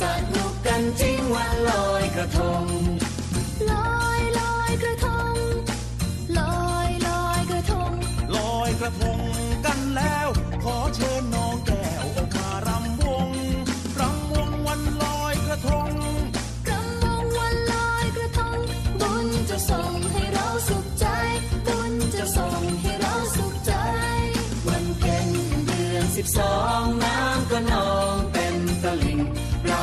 สนุกกันจริงวันลอยกระทง ลอยลอยกระทง ลอยลอยกระทง ลอยกระทงกันแล้ว ขอเชิญน้องแก้วออกมารำวงรำวงวันลอยกระทงกำวงวันลอยกระทง บุญจะส่งให้เราสุขใจ บุญจะส่งให้เราสุขใจ วันเพ็ญเดือนสิบสองน้ำก็นองเต็มตลิ่งเรา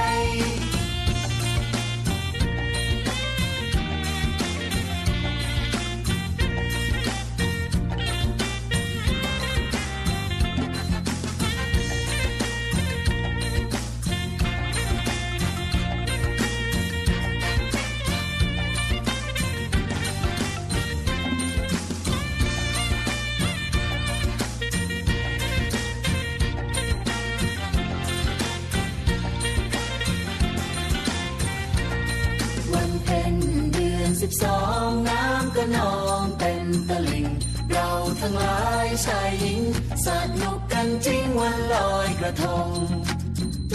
บสองน้ำก็นองเต็มตลิ่ง เราทั้งหลายชายหญิงสนุกกันจริงวันลอยกระทง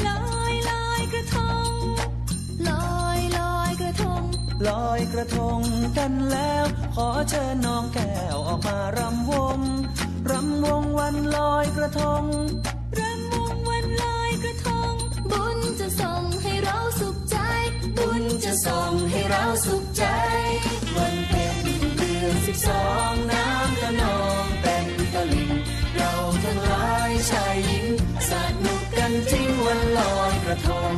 ลอยลอยกระทงลอยลอยกระทง ลอยกระทงกันแล้ว ขอเชิญน้องแก้วออกมารำวงรำวงวันลอยกระทง ชายหญิงสนุกกันจริงวันลอยกระทง